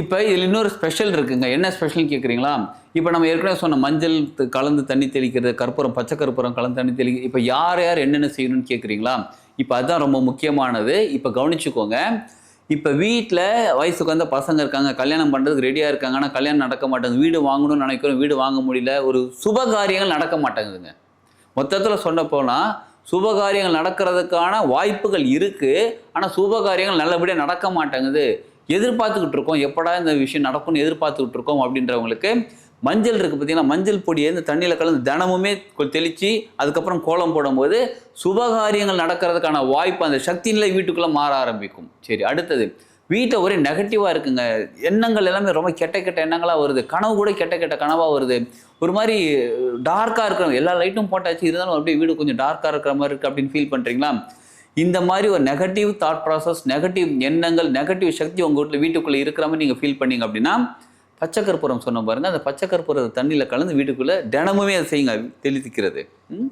இப்போ இதில் இன்னொரு ஸ்பெஷல் இருக்குங்க. என்ன ஸ்பெஷல் கேட்குறீங்களா இப்போ நம்ம ஏற்கனவே சொன்ன மஞ்சள் கலந்து தண்ணி தெளிக்கிறது கற்பூரம் பச்சை கற்பூரம் கலந்து தண்ணி தெளி இப்போ யார் யார் என்னென்ன செய்யணும்னு கேட்குறீங்களா இப்போ அதுதான் ரொம்ப முக்கியமானது. இப்போ கவனிச்சுக்கோங்க. இப்போ வீட்டில் வயசுக்கு வந்த பசங்க இருக்காங்க கல்யாணம் பண்ணுறதுக்கு ரெடியாக இருக்காங்க. ஆனால் கல்யாணம் நடக்க மாட்டேங்குது. வீடு வாங்கணும்னு நினைக்கிறோம் வீடு வாங்க முடியல. ஒரு சுப காரியங்கள் நடக்க மாட்டேங்குதுங்க. மொத்தத்தில் சொன்ன போனால் சுபகாரியங்கள் நடக்கிறதுக்கான வாய்ப்புகள் இருக்குது ஆனால் சுபகாரியங்கள் நல்லபடியாக நடக்க மாட்டேங்குது. எதிர்பார்த்துக்கிட்டு இருக்கோம் எப்படா இந்த விஷயம் நடக்கும்னு எதிர்பார்த்துக்கிட்டு இருக்கோம் அப்படின்றவங்களுக்கு மஞ்சள் இருக்குது பார்த்தீங்கன்னா மஞ்சள் பொடியை இந்த தண்ணியில் கலந்து தினமுமே தெளித்து அதுக்கப்புறம் கோலம் போடும்போது சுபகாரியங்கள் நடக்கிறதுக்கான வாய்ப்பு அந்த சக்தி நிலை வீட்டுக்குள்ளே மாற ஆரம்பிக்கும். சரி அடுத்தது. வீட்டை ஒரே நெகட்டிவாக இருக்குங்க. எண்ணங்கள் எல்லாமே ரொம்ப கெட்ட கெட்ட எண்ணங்களாக வருது. கனவு கூட கெட்ட கெட்ட கனவாக வருது. ஒரு மாதிரி டார்க்காக இருக்கிற எல்லா லைட்டும் போட்டாச்சு. இருந்தாலும் அப்படியே வீடு கொஞ்சம் டார்க்காக இருக்கிற மாதிரி இருக்குது அப்படின்னு ஃபீல் பண்ணுறீங்களா இந்த மாதிரி ஒரு நெகட்டிவ் தாட் ப்ராசஸ் நெகட்டிவ் எண்ணங்கள் நெகட்டிவ் சக்தி உங்கள் வீட்டில் வீட்டுக்குள்ளே இருக்கிற மாதிரி நீங்கள் ஃபீல் பண்ணீங்க அப்படின்னா பச்சை கற்பூரம் சொன்ன பாருங்க அந்த பச்சை கற்பூரத்தை தண்ணியில் கலந்து வீட்டுக்குள்ளே தினமுமே அதை செய்யுங்க தெளித்துக்கிறது.